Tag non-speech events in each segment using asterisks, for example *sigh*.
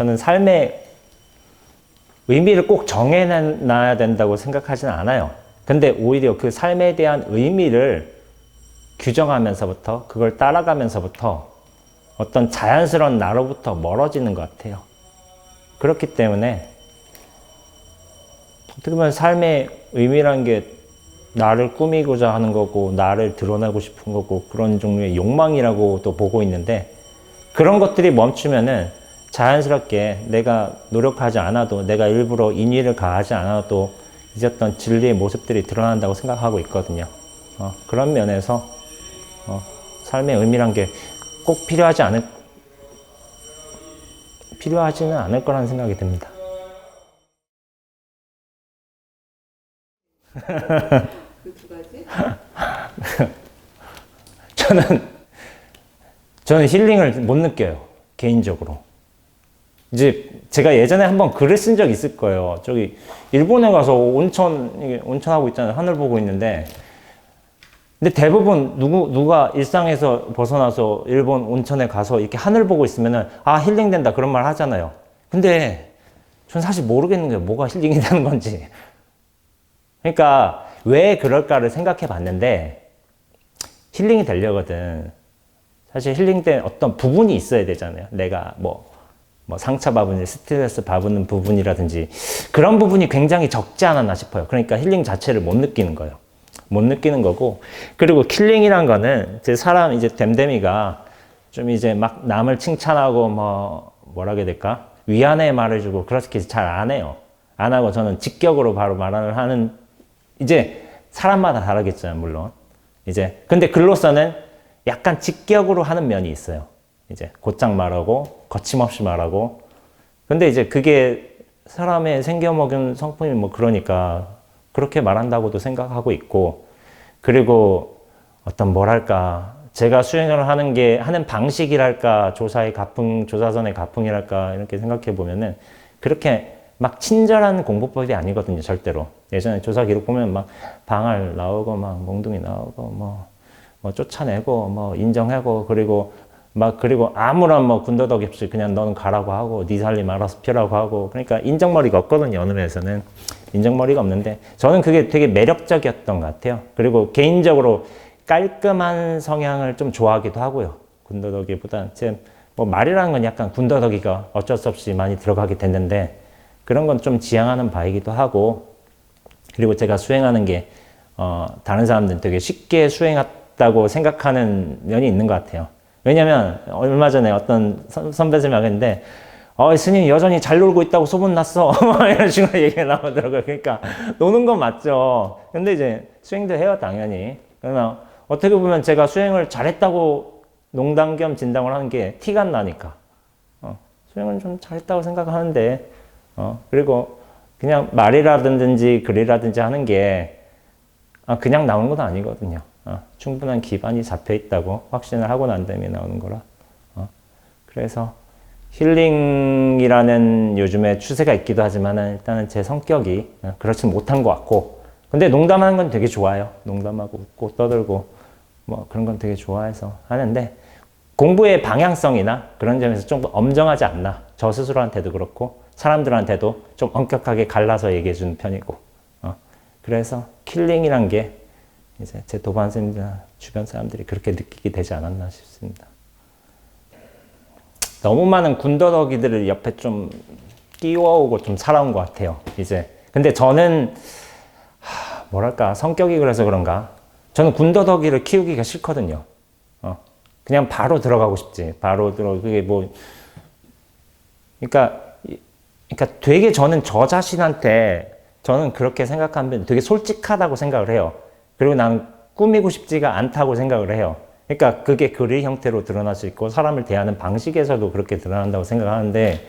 저는 삶의 의미를 꼭 정해놔야 된다고 생각하지는 않아요. 근데 오히려 그 삶에 대한 의미를 규정하면서부터 그걸 따라가면서부터 어떤 자연스러운 나로부터 멀어지는 것 같아요. 그렇기 때문에 어떻게 보면 삶의 의미란 게 나를 꾸미고자 하는 거고 나를 드러내고 싶은 거고 그런 종류의 욕망이라고 또 보고 있는데 그런 것들이 멈추면은 자연스럽게 내가 노력하지 않아도 내가 일부러 인위를 가하지 않아도 잊었던 진리의 모습들이 드러난다고 생각하고 있거든요. 어, 그런 면에서 어, 삶의 의미란 게 꼭 필요하지 않을 필요하지는 않을 거라는 생각이 듭니다. *laughs* 그 두 가지? *laughs* 저는 저는 힐링을 못 느껴요 개인적으로 이제 제가 예전에 한번 글을 쓴 적 있을 거예요. 저기 일본에 가서 온천 이게 온천 하고 있잖아요. 하늘 보고 있는데. 근데 대부분 누구 누가 일상에서 벗어나서 일본 온천에 가서 이렇게 하늘 보고 있으면은 아 힐링된다 그런 말 하잖아요. 근데 전 사실 모르겠는 거예요. 뭐가 힐링이 *laughs* 되는 건지. 그러니까 왜 그럴까를 생각해 봤는데 힐링이 되려거든. 사실 힐링된 어떤 부분이 있어야 되잖아요. 내가 뭐, 뭐 상처 받은, 스트레스 받는 부분이라든지 그런 부분이 굉장히 적지 않았나 싶어요. 그러니까 힐링 자체를 못 느끼는 거예요. 못 느끼는 거고. 그리고 킬링이란 거는 제 사람 이제 댐댐이가 좀 이제 막 남을 칭찬하고 뭐, 뭐라 해야 될까? 위안의 말을 주고 그렇게 잘 안 해요. 안 하고 저는 직격으로 바로 말을 하는 이제 사람마다 다르겠죠, 물론. 이제 근데 글로서는 약간 직격으로 하는 면이 있어요. 이제 곧장 말하고 거침없이 말하고. 근데 이제 그게 사람의 생겨먹은 성품이 뭐 그러니까 그렇게 말한다고도 생각하고 있고 그리고 어떤 뭐랄까 제가 수행을 하는 게 하는 방식이랄까 조사의 가풍 조사선의 가풍이랄까 이렇게 생각해 보면은 그렇게 막 친절한 공부법이 아니거든요, 절대로. 예전에 조사 기록 보면 막 방알 나오고 막 몽둥이 나오고 뭐, 뭐 쫓아내고 뭐 인정하고 그리고 막 그리고 아무런 뭐 군더더기 없이 그냥 너는 가라고 하고 네 살림 알아서 펴라고 하고 그러니까 인정머리가 없거든요, 어느 면에서는. 인정머리가 없는데 저는 그게 되게 매력적이었던 것 같아요. 그리고 개인적으로 깔끔한 성향을 좀 좋아하기도 하고요. 군더더기보다 제뭐 말이라는 건 약간 군더더기가 어쩔 수 없이 많이 들어가게 됐는데 그런 건 좀 지향하는 바이기도 하고 그리고 제가 수행하는 게 어, 다른 사람들은 되게 쉽게 수행했다고 생각하는 면이 있는 것 같아요. 왜냐면 얼마 전에 어떤 선- 선배 선생님이 하는데 어, 스님 여전히 잘 놀고 있다고 소문 났어. *laughs* 이런 식으로 얘기가 나오더라고요. 그러니까 노는 건 맞죠. 근데 이제 수행도 해요, 당연히. 그러면 어떻게 보면 제가 수행을 잘했다고 농담 겸 진담을 하는 게 티가 안 나니까. 어, 수행은 좀 잘했다고 생각하는데 어, 그리고 그냥 말이라든지 글이라든지 하는 게 아, 그냥 나오는 건 아니거든요. 어, 충분한 기반이 잡혀 있다고 확신을 하고 난 다음에 나오는 거라. 어, 그래서 힐링이라는 요즘에 추세가 있기도 하지만 일단은 제 성격이 어, 그렇지 못한 것 같고 근데 농담하는 건 되게 좋아요. 농담하고 웃고 떠들고 뭐 그런 건 되게 좋아해서 하는데 공부의 방향성이나 그런 점에서 좀 엄정하지 않나. 저 스스로한테도 그렇고 사람들한테도 좀 엄격하게 갈라서 얘기해 주는 편이고. 어. 그래서 킬링이란 게 이제 제 도반 선생님이나 주변 사람들이 그렇게 느끼게 되지 않았나 싶습니다. 너무 많은 군더더기들을 옆에 좀 끼워오고 좀 살아온 것 같아요. 이제. 근데 저는 하, 뭐랄까 성격이 그래서 그런가. 저는 군더더기를 키우기가 싫거든요. 어. 그냥 바로 들어가고 싶지. 바로 들어 그게 뭐 그러니까 이- 그러니까 되게 저는 저 자신한테 저는 그렇게 생각하면 되게 솔직하다고 생각을 해요. 그리고 난 꾸미고 싶지가 않다고 생각을 해요. 그러니까 그게 글의 형태로 드러날 수 있고 사람을 대하는 방식에서도 그렇게 드러난다고 생각하는데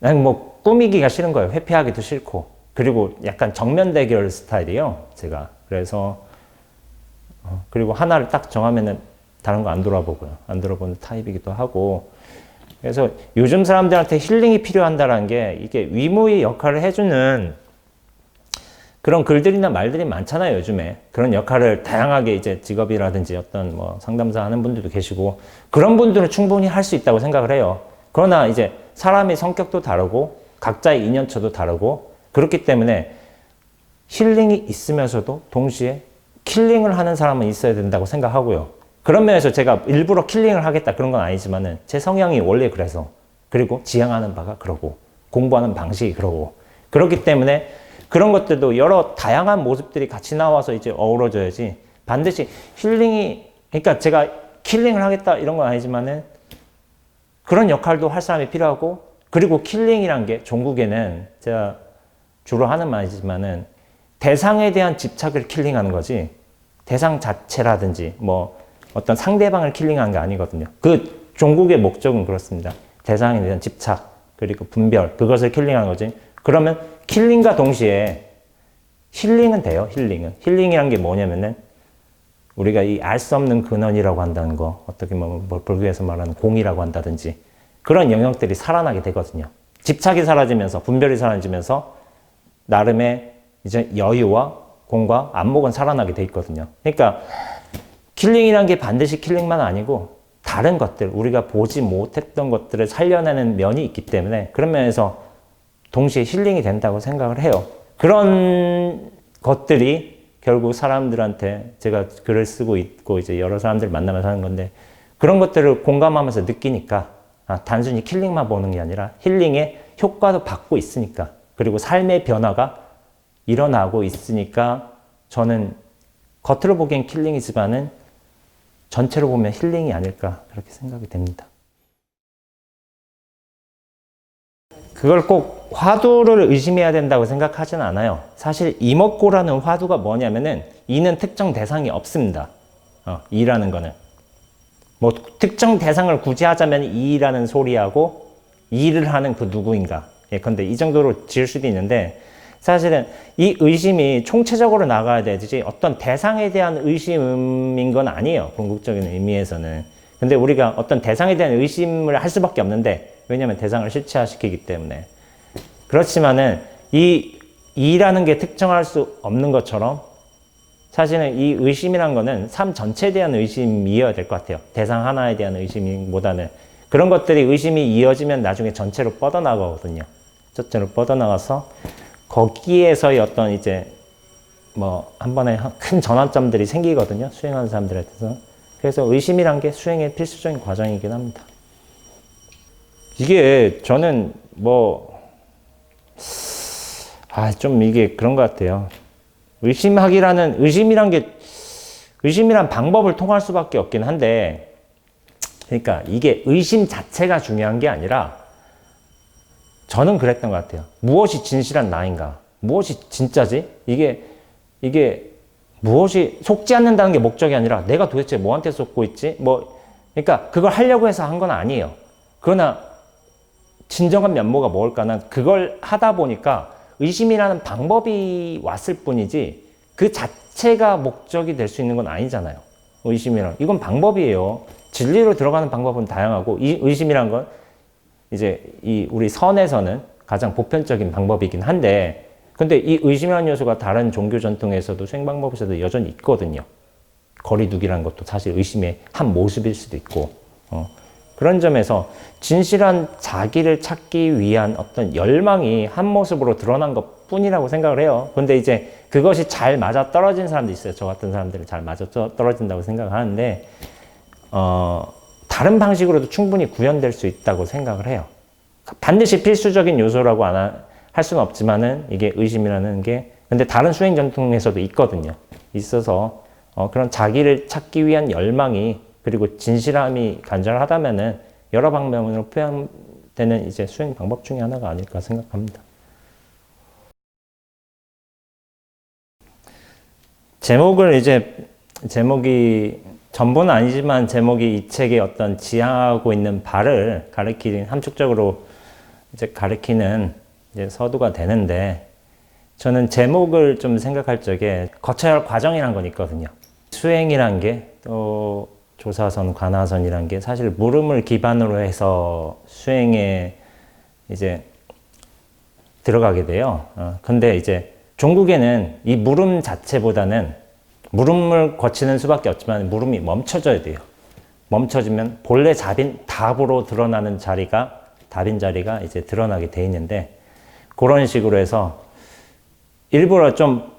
나는 뭐 꾸미기가 싫은 거예요. 회피하기도 싫고. 그리고 약간 정면 대결 스타일이에요. 제가. 그래서 어, 그리고 하나를 딱 정하면은 다른 거 안 돌아보고요. 안 돌아보는 타입이기도 하고. 그래서 요즘 사람들한테 힐링이 필요한다는 게 이게 위무의 역할을 해주는 그런 글들이나 말들이 많잖아요, 요즘에. 그런 역할을 다양하게 이제 직업이라든지 어떤 뭐 상담사 하는 분들도 계시고 그런 분들은 충분히 할 수 있다고 생각을 해요. 그러나 이제 사람의 성격도 다르고 각자의 인연처도 다르고 그렇기 때문에 힐링이 있으면서도 동시에 킬링을 하는 사람은 있어야 된다고 생각하고요. 그런 면에서 제가 일부러 킬링을 하겠다 그런 건 아니지만은 제 성향이 원래 그래서 그리고 지향하는 바가 그러고 공부하는 방식이 그러고 그렇기 때문에 그런 것들도 여러 다양한 모습들이 같이 나와서 이제 어우러져야지 반드시 힐링이 그러니까 제가 킬링을 하겠다 이런 건 아니지만은 그런 역할도 할 사람이 필요하고 그리고 킬링이란 게 종국에는 제가 주로 하는 말이지만은 대상에 대한 집착을 킬링하는 거지 대상 자체라든지 뭐 어떤 상대방을 킬링한 게 아니거든요. 그 종국의 목적은 그렇습니다. 대상에 대한 집착 그리고 분별 그것을 킬링하는 거지. 그러면 킬링과 동시에 힐링은 돼요. 힐링은 힐링이란 게 뭐냐면은 우리가 이 알 수 없는 근원이라고 한다는 거 어떻게 보면 뭐 불교에서 말하는 공이라고 한다든지 그런 영역들이 살아나게 되거든요. 집착이 사라지면서 분별이 사라지면서 나름의 이제 여유와 공과 안목은 살아나게 돼 있거든요. 그러니까 킬링이란 게 반드시 킬링만 아니고 다른 것들 우리가 보지 못했던 것들을 살려내는 면이 있기 때문에 그런 면에서 동시에 힐링이 된다고 생각을 해요. 그런 것들이 결국 사람들한테 제가 글을 쓰고 있고 이제 여러 사람들 만나면서 하는 건데 그런 것들을 공감하면서 느끼니까 아, 단순히 킬링만 보는 게 아니라 힐링의 효과도 받고 있으니까 그리고 삶의 변화가 일어나고 있으니까 저는 겉으로 보기엔 킬링이지만은 전체로 보면 힐링이 아닐까 그렇게 생각이 됩니다. 그걸 꼭 화두를 의심해야 된다고 생각하진 않아요. 사실 이먹고라는 화두가 뭐냐면은 이는 특정 대상이 없습니다. 어, 이라는 거는 뭐 특정 대상을 굳이 하자면 이라는 소리하고 일을 하는 그 누구인가. 예, 근데 이 정도로 지을 수도 있는데 사실은 이 의심이 총체적으로 나가야 되지 어떤 대상에 대한 의심인 건 아니에요. 궁극적인 의미에서는. 근데 우리가 어떤 대상에 대한 의심을 할 수밖에 없는데 왜냐하면 대상을 실체화시키기 때문에 그렇지만은 이 이라는 게 특정할 수 없는 것처럼 사실은 이 의심이란 거는 삶 전체에 대한 의심이어야 될 것 같아요. 대상 하나에 대한 의심보다는 그런 것들이 의심이 이어지면 나중에 전체로 뻗어나가거든요. 전체로 뻗어나가서 거기에서의 어떤 이제 뭐 한 번에 큰 전환점들이 생기거든요. 수행하는 사람들한테서. 그래서 의심이란 게 수행의 필수적인 과정이긴 합니다. 이게 저는 뭐, 아, 좀 이게 그런 것 같아요. 의심하기라는, 의심이란 게, 의심이란 방법을 통할 수밖에 없긴 한데, 그러니까 이게 의심 자체가 중요한 게 아니라, 저는 그랬던 것 같아요. 무엇이 진실한 나인가? 무엇이 진짜지? 이게, 이게, 무엇이 속지 않는다는 게 목적이 아니라 내가 도대체 뭐한테 속고 있지? 뭐, 그러니까 그걸 하려고 해서 한 건 아니에요. 그러나 진정한 면모가 뭘까는 그걸 하다 보니까 의심이라는 방법이 왔을 뿐이지 그 자체가 목적이 될 수 있는 건 아니잖아요. 의심이란 이건 방법이에요. 진리로 들어가는 방법은 다양하고 이 의심이란 건 이제 이 우리 선에서는 가장 보편적인 방법이긴 한데 근데 이 의심이라는 요소가 다른 종교 전통에서도 수행 방법에서도 여전히 있거든요. 거리두기라는 것도 사실 의심의 한 모습일 수도 있고 어. 그런 점에서 진실한 자기를 찾기 위한 어떤 열망이 한 모습으로 드러난 것 뿐이라고 생각을 해요. 근데 이제 그것이 잘 맞아 떨어진 사람도 있어요. 저 같은 사람들은 잘 맞아 떨어진다고 생각을 하는데, 어, 다른 방식으로도 충분히 구현될 수 있다고 생각을 해요. 반드시 필수적인 요소라고 안 하- 할 수는 없지만은 이게 의심이라는 게, 근데 다른 수행 전통에서도 있거든요. 있어서, 어, 그런 자기를 찾기 위한 열망이 그리고 진실함이 간절하다면은 여러 방면으로 표현되는 이제 수행 방법 중에 하나가 아닐까 생각합니다. 제목을 이제 제목이 전부는 아니지만 제목이 이 책의 어떤 지향하고 있는 바를 가리키는 함축적으로 이제 가리키는 이제 서두가 되는데 저는 제목을 좀 생각할 적에 거쳐야 할 과정이란 건 있거든요. 수행이란 게 또 조사선, 관화선이란 게 사실 물음을 기반으로 해서 수행에 이제 들어가게 돼요. 어, 근데 이제 종국에는 이 물음 자체보다는 물음을 거치는 수밖에 없지만 물음이 멈춰져야 돼요. 멈춰지면 본래 잡인 답으로 드러나는 자리가 답인 자리가 이제 드러나게 돼 있는데 그런 식으로 해서 일부러 좀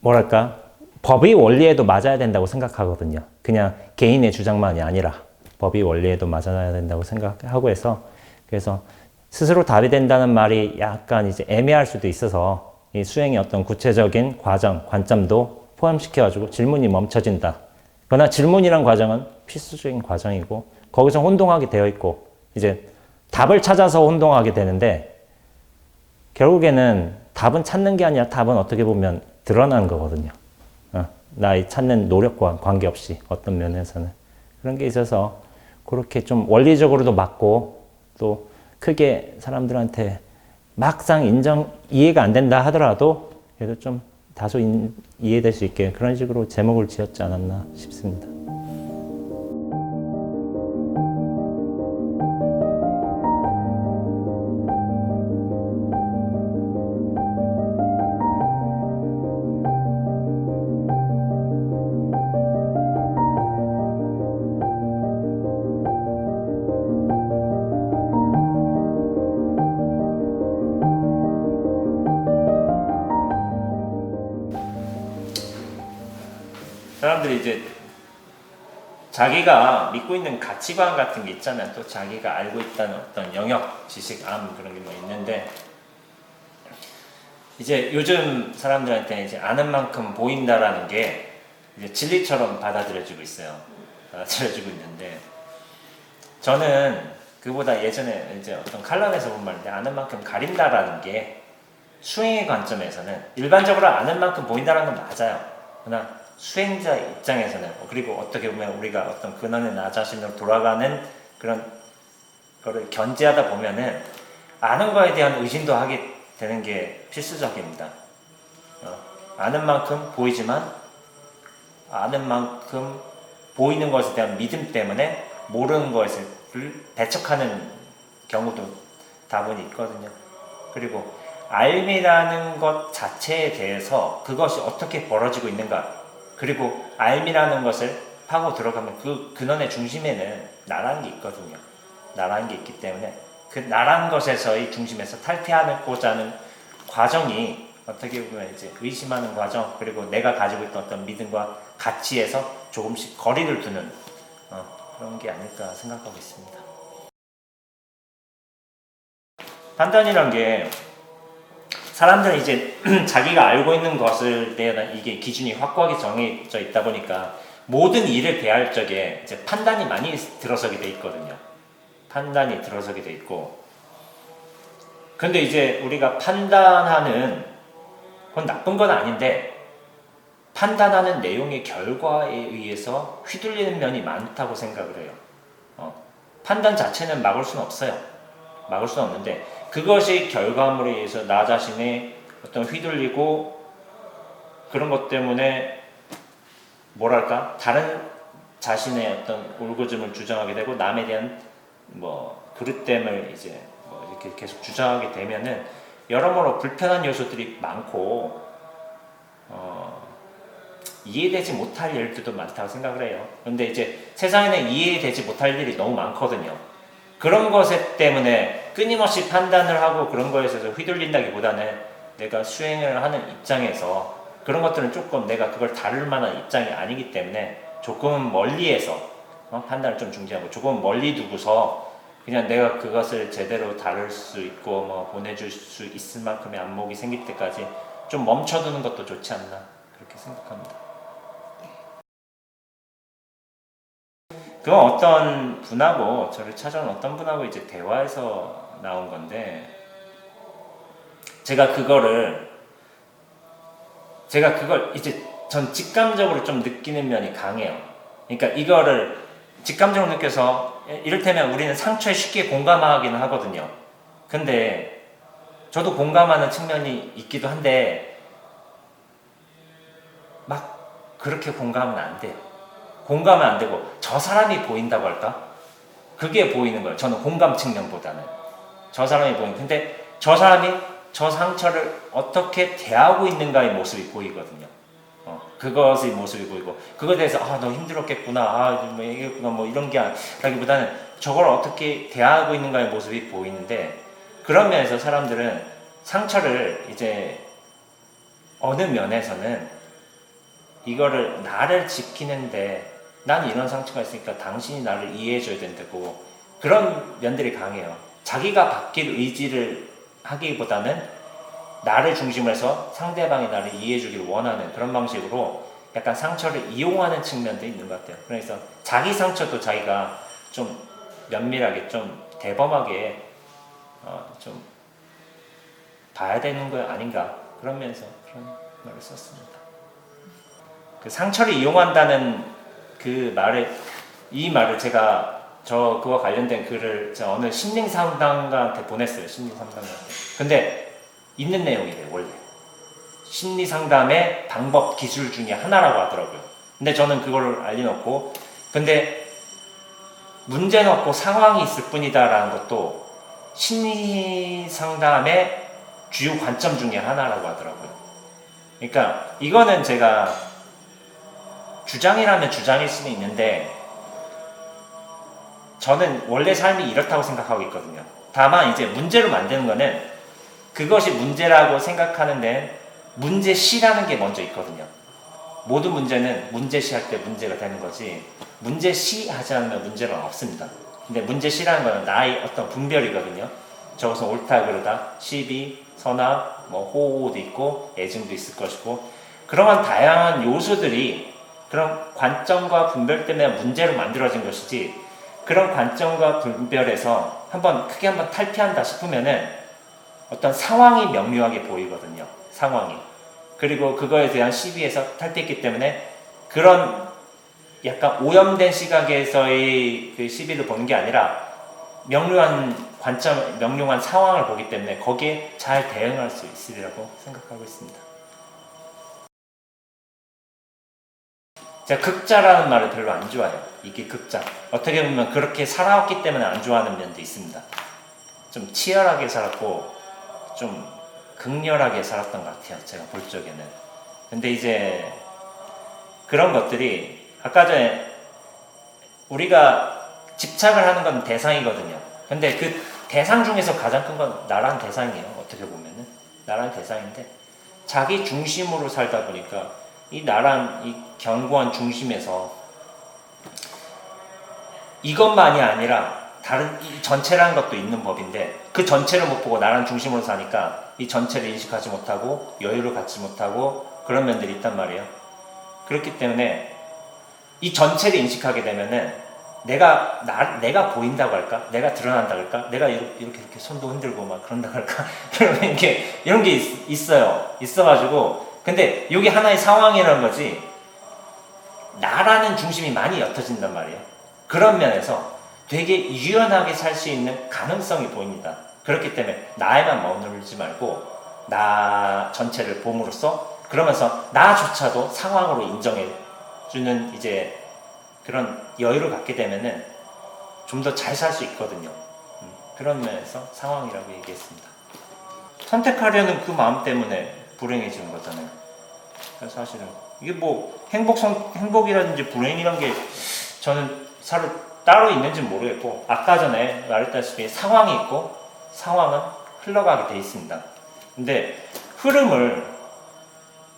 뭐랄까 법의 원리에도 맞아야 된다고 생각하거든요. 그냥 개인의 주장만이 아니라 법의 원리에도 맞아야 된다고 생각하고 해서 그래서 스스로 답이 된다는 말이 약간 이제 애매할 수도 있어서 이 수행의 어떤 구체적인 과정, 관점도 포함시켜가지고 질문이 멈춰진다. 그러나 질문이란 과정은 필수적인 과정이고 거기서 혼동하게 되어 있고 이제 답을 찾아서 혼동하게 되는데 결국에는 답은 찾는 게 아니라 답은 어떻게 보면 드러나는 거거든요. 어, 나의 찾는 노력과 관계없이 어떤 면에서는 그런 게 있어서 그렇게 좀 원리적으로도 맞고 또 크게 사람들한테 막상 인정 이해가 안 된다 하더라도 그래도 좀 다소 인- 이해될 수 있게 그런 식으로 제목을 지었지 않았나 싶습니다. 자기가 믿고 있는 가치관 같은 게 있잖아요. 또 자기가 알고 있다는 어떤 영역, 지식, 암 그런 게 뭐 있는데 이제 요즘 사람들한테 이제 아는 만큼 보인다라는 게 이제 진리처럼 받아들여지고 있어요. 받아들여지고 있는데 저는 그보다 예전에 이제 어떤 칼럼에서 본 말인데 아는 만큼 가린다라는 게 수행의 관점에서는 일반적으로 아는 만큼 보인다라는 건 맞아요. 그러나 수행자 입장에서는 그리고 어떻게 보면 우리가 어떤 근원의 나 자신으로 돌아가는 그런 거를 견지하다 보면은 아는 거에 대한 의심도 하게 되는 게 필수적입니다. 어, 아는 만큼 보이지만 아는 만큼 보이는 것에 대한 믿음 때문에 모르는 것을 배척하는 경우도 다분히 있거든요. 그리고 알미라는 것 자체에 대해서 그것이 어떻게 벌어지고 있는가 그리고 알미라는 것을 파고 들어가면 그 근원의 중심에는 나라는 게 있거든요. 나라는 게 있기 때문에 그 나라는 것에서의 중심에서 탈피하고자 하는 과정이 어떻게 보면 이제 의심하는 과정 그리고 내가 가지고 있던 어떤 믿음과 가치에서 조금씩 거리를 두는 어, 그런 게 아닐까 생각하고 있습니다. 판단이란 게 사람들은 이제 *clears throat* 자기가 알고 있는 것을 대한 이게 기준이 확고하게 정해져 있다 보니까 모든 일을 대할 적에 이제 판단이 많이 들어서게 돼 있거든요. 판단이 들어서게 돼 있고. 근데 이제 우리가 판단하는 그건 나쁜 건 아닌데 판단하는 내용의 결과에 의해서 휘둘리는 면이 많다고 생각을 해요. 어, 판단 자체는 막을 수는 없어요. 막을 수는 없는데 그것이 결과물에 의해서 나 자신의 어떤 휘둘리고 그런 것 때문에 뭐랄까 다른 자신의 어떤 울고즘을 주장하게 되고 남에 대한 뭐 그릇됨을 이제 뭐 이렇게 계속 주장하게 되면은 여러모로 불편한 요소들이 많고 어, 이해되지 못할 일들도 많다고 생각을 해요. 근데 이제 세상에는 이해되지 못할 일이 너무 많거든요. 그런 것 때문에 끊임없이 판단을 하고 그런 거에 있어서 휘둘린다기보다는 내가 수행을 하는 입장에서 그런 것들은 조금 내가 그걸 다룰 만한 입장이 아니기 때문에 조금 멀리에서 어? 판단을 좀 중지하고 조금 멀리 두고서 그냥 내가 그것을 제대로 다룰 수 있고 뭐 보내줄 수 있을 만큼의 안목이 생길 때까지 좀 멈춰두는 것도 좋지 않나 그렇게 생각합니다. 그건 어떤 분하고 저를 찾아온 어떤 분하고 이제 대화에서 나온 건데 제가 그거를 제가 그걸 이제 전 직감적으로 좀 느끼는 면이 강해요. 그러니까 이거를 직감적으로 느껴서 이를테면 우리는 상처에 쉽게 공감하기는 하거든요. 근데 저도 공감하는 측면이 있기도 한데 막 그렇게 공감은 안 돼요. 공감은 안 되고 저 사람이 보인다고 할까? 그게 보이는 거예요. 저는 공감 측면보다는 저 사람이 보이는. 근데 저 사람이 저 상처를 어떻게 대하고 있는가의 모습이 보이거든요. 어, 그것의 모습이 보이고 그거에 대해서 아 너 힘들었겠구나, 아뭐 얘기했구나 뭐 이런 게 아니라기보다는 저걸 어떻게 대하고 있는가의 모습이 보이는데 그런 면에서 사람들은 상처를 이제 어느 면에서는 이거를 나를 지키는데 난 이런 상처가 있으니까 당신이 나를 이해해줘야 된다고 그런 면들이 강해요. 자기가 바뀔 의지를 하기보다는 나를 중심으로 해서 상대방이 나를 이해해주기를 원하는 그런 방식으로 약간 상처를 이용하는 측면도 있는 것 같아요. 그래서 자기 상처도 자기가 좀 면밀하게 좀 대범하게 어, 좀 봐야 되는 거 아닌가 그런 면에서 그런 말을 썼습니다. 그 상처를 이용한다는 그 말을 이 말을 제가 저 그와 관련된 글을 제가 어느 심리 상담가한테 보냈어요. 심리 상담가한테. 근데 있는 내용이래요 원래. 심리 상담의 방법 기술 중에 하나라고 하더라고요. 근데 저는 그걸 알려놓고 근데 문제는 없고 상황이 있을 뿐이다라는 것도 심리 상담의 주요 관점 중에 하나라고 하더라고요. 그러니까 이거는 제가 주장이라면 주장일 수는 있는데 저는 원래 삶이 이렇다고 생각하고 있거든요. 다만 이제 문제로 만드는 거는 그것이 문제라고 생각하는 데는 문제시라는 게 먼저 있거든요. 모든 문제는 문제시할 때 문제가 되는 거지 문제시 하지 않으면 문제는 없습니다. 근데 문제시라는 거는 나의 어떤 분별이거든요. 저것은 옳다 그르다 시비, 선악, 뭐 호호도 있고 애증도 있을 것이고 그러한 다양한 요소들이 그런 관점과 분별 때문에 문제로 만들어진 것이지 그런 관점과 분별에서 한번 크게 한번 탈피한다 싶으면은 어떤 상황이 명료하게 보이거든요. 상황이. 그리고 그거에 대한 시비에서 탈피했기 때문에 그런 약간 오염된 시각에서의 그 시비를 보는 게 아니라 명료한 관점, 명료한 상황을 보기 때문에 거기에 잘 대응할 수 있으리라고 생각하고 있습니다. 제가 극자라는 말을 별로 안 좋아해요. 이게 극자. 어떻게 보면 그렇게 살아왔기 때문에 안 좋아하는 면도 있습니다. 좀 치열하게 살았고, 좀 극렬하게 살았던 것 같아요. 제가 볼 적에는. 근데 이제 그런 것들이 아까 전에 우리가 집착을 하는 건 대상이거든요. 근데 그 대상 중에서 가장 큰 건 나란 대상이에요. 어떻게 보면은. 나란 대상인데 자기 중심으로 살다 보니까 이 나란 이 견고한 중심에서 이것만이 아니라 다른 이 전체라는 것도 있는 법인데 그 전체를 못 보고 나란 중심으로 사니까 이 전체를 인식하지 못하고 여유를 갖지 못하고 그런 면들이 있단 말이에요. 그렇기 때문에 이 전체를 인식하게 되면은 내가 나 내가 보인다고 할까? 내가 드러난다고 할까? 내가 이렇게 이렇게, 손도 흔들고 막 그런다고 할까? *laughs* 이런 게 이런 게 있, 있어요. 있어가지고 근데 이게 하나의 상황이라는 거지 나라는 중심이 많이 옅어진단 말이에요. 그런 면에서 되게 유연하게 살 수 있는 가능성이 보입니다. 그렇기 때문에 나에만 머무르지 말고 나 전체를 봄으로써 그러면서 나조차도 상황으로 인정해 주는 이제 그런 여유를 갖게 되면은 좀 더 잘 살 수 있거든요. 음, 그런 면에서 상황이라고 얘기했습니다. 선택하려는 그 마음 때문에 불행해지는 거잖아요. 그래서 사실은 이게 뭐 행복 성 행복이라든지 불행이란 게 저는 사로 따로 있는지 는 모르겠고 아까 전에 말했다시피 상황이 있고 상황은 흘러가게 돼 있습니다. 근데 흐름을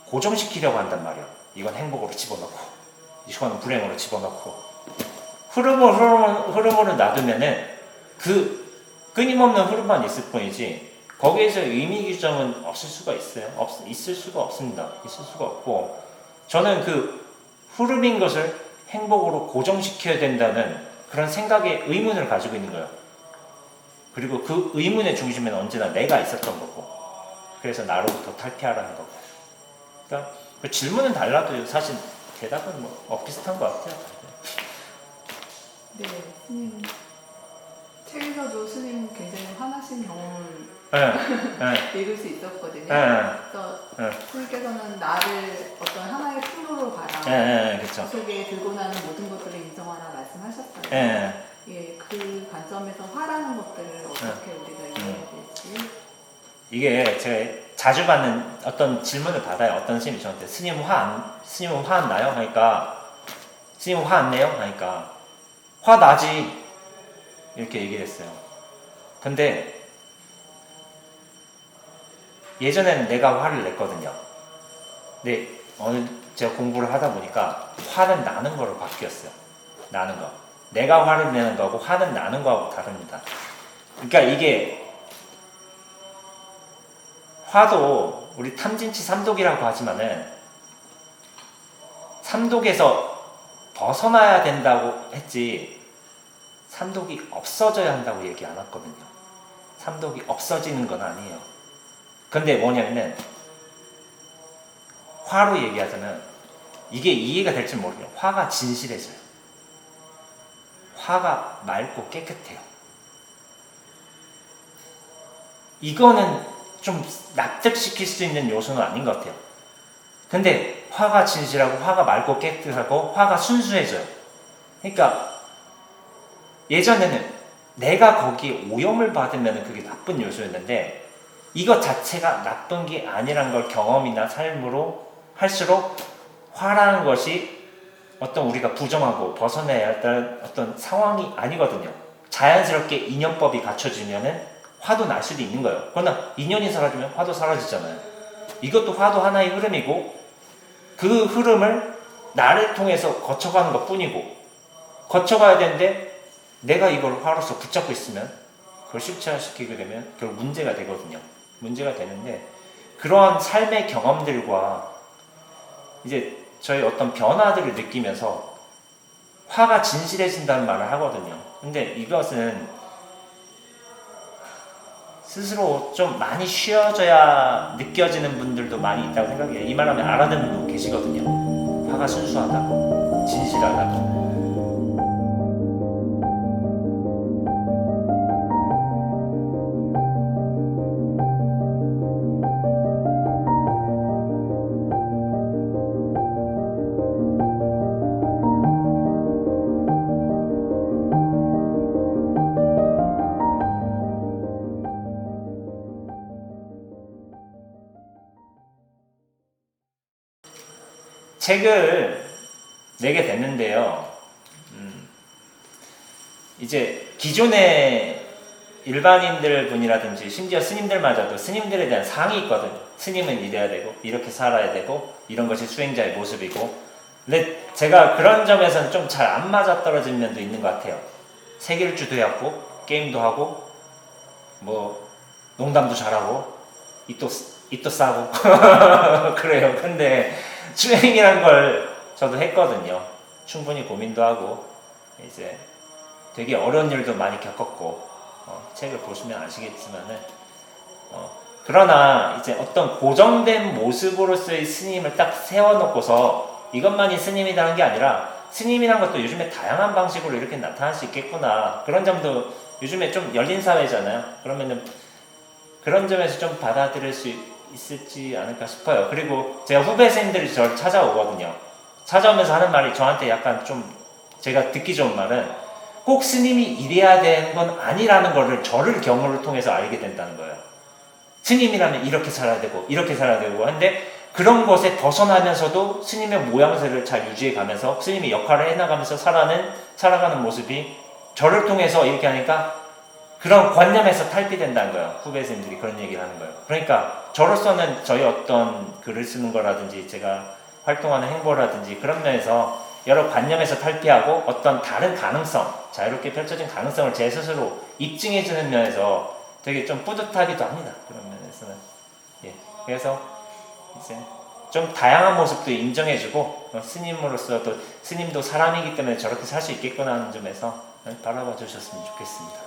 고정시키려고 한단 말이에요. 이건 행복으로 집어넣고 이건 불행으로 집어넣고 흐름을 흐름을 흐름으로 놔두면은 그 끊임없는 흐름만 있을 뿐이지 거기에서 의미 규정은 없을 수가 있어요. 없, 있을 수가 없습니다. 있을 수가 없고 저는 그 흐름인 것을 행복으로 고정시켜야 된다는 그런 생각에 의문을 가지고 있는 거예요. 그리고 그 의문의 중심에는 언제나 내가 있었던 거고 그래서 나로부터 탈피하라는 거고 그러니까 그 질문은 달라도 사실 대답은 뭐 어, 비슷한 것 같아요. 네, 스님. 책에서도 스님 굉장히 화나신 경험을 예, 예, *laughs* 읽을 수 있었거든요. 예, 그래서 예. 스님께서는 나를 어떤 하나의 풀로로 봐라. 예, 예, 그렇죠. 그 속에 들고 나는 모든 것들을 인정하라 말씀하셨어요. 예, 예, 그 관점에서 화라는 것들을 어떻게 네. 우리가 음. 이해해야 될지. 이게 제가 자주 받는 어떤 질문을 받아요. 어떤 스님이 저한테 스님 화 안, 스님은 화 안 나요? 하니까 스님은 화안 내요? 하니까 화 나지. 이렇게 얘기를 했어요. 근데 예전에는 내가 화를 냈거든요. 근데 어느 제가 공부를 하다 보니까 화는 나는 거로 바뀌었어요. 나는 거. 내가 화를 내는 거하고 화는 나는 거하고 다릅니다. 그러니까 이게 화도 우리 탐진치 삼독이라고 하지만은 삼독에서 벗어나야 된다고 했지 삼독이 없어져야 한다고 얘기 안 했거든요. 삼독이 없어지는 건 아니에요. 근데 뭐냐면은 화로 얘기하자면 이게 이해가 될지 모르겠어요. 화가 진실해져요. 화가 맑고 깨끗해요. 이거는 좀 납득시킬 수 있는 요소는 아닌 것 같아요. 근데 화가 진실하고 화가 맑고 깨끗하고 화가 순수해져요. 그러니까 예전에는 내가 거기에 오염을 받으면 그게 나쁜 요소였는데 이것 자체가 나쁜 게 아니란 걸 경험이나 삶으로 할수록 화라는 것이 어떤 우리가 부정하고 벗어내야 할 어떤 상황이 아니거든요. 자연스럽게 인연법이 갖춰지면은 화도 날 수도 있는 거예요. 그러나 인연이 사라지면 화도 사라지잖아요. 이것도 화도 하나의 흐름이고 그 흐름을 나를 통해서 거쳐가는 것 뿐이고 거쳐가야 되는데 내가 이걸 화로서 붙잡고 있으면 그걸 실체화시키게 되면 결국 문제가 되거든요. 문제가 되는데 그러한 삶의 경험들과 이제 저희 어떤 변화들을 느끼면서 화가 진실해진다는 말을 하거든요. 근데 이것은 스스로 좀 많이 쉬어져야 느껴지는 분들도 많이 있다고 생각해요. 이 말하면 알아듣는 분 계시거든요. 화가 순수하다고, 진실하다고. 책을 내게 됐는데요. 음, 이제 기존의 일반인들 분이라든지 심지어 스님들마저도 스님들에 대한 상이 있거든요. 스님은 이래야 되고 이렇게 살아야 되고 이런 것이 수행자의 모습이고. 근데 제가 그런 점에서는 좀 잘 안 맞아 떨어진 면도 있는 것 같아요. 세길주도 해왔고 게임도 하고 뭐 농담도 잘하고 입도 입도 싸고 *laughs* 그래요. 근데 수행이란 걸 저도 했거든요. 충분히 고민도 하고 이제 되게 어려운 일도 많이 겪었고 어, 책을 보시면 아시겠지만은 어, 그러나 이제 어떤 고정된 모습으로서의 스님을 딱 세워놓고서 이것만이 스님이라는 게 아니라 스님이란 것도 요즘에 다양한 방식으로 이렇게 나타날 수 있겠구나 그런 점도 요즘에 좀 열린 사회잖아요. 그러면은 그런 점에서 좀 받아들일 수 있을지 않을까 싶어요. 그리고 제가 후배생들이 저를 찾아오거든요. 찾아오면서 하는 말이 저한테 약간 좀 제가 듣기 좋은 말은 꼭 스님이 이래야 되는 건 아니라는 거를 저를 경우를 통해서 알게 된다는 거예요. 스님이라면 이렇게 살아야 되고 이렇게 살아야 되고 하는데 그런 것에 벗어나면서도 스님의 모양새를 잘 유지해 가면서 스님의 역할을 해나가면서 살아가는 살아가는 모습이 저를 통해서 이렇게 하니까 그런 관념에서 탈피된다는 거예요. 후배생들이 그런 얘기를 하는 거예요. 그러니까 저로서는 저희 어떤 글을 쓰는 거라든지 제가 활동하는 행보라든지 그런 면에서 여러 관념에서 탈피하고 어떤 다른 가능성, 자유롭게 펼쳐진 가능성을 제 스스로 입증해주는 면에서 되게 좀 뿌듯하기도 합니다. 그런 면에서는. 예. 그래서 이제 좀 다양한 모습도 인정해주고 어, 스님으로서 또 스님도 사람이기 때문에 저렇게 살 수 있겠구나 하는 점에서 바라봐 주셨으면 좋겠습니다.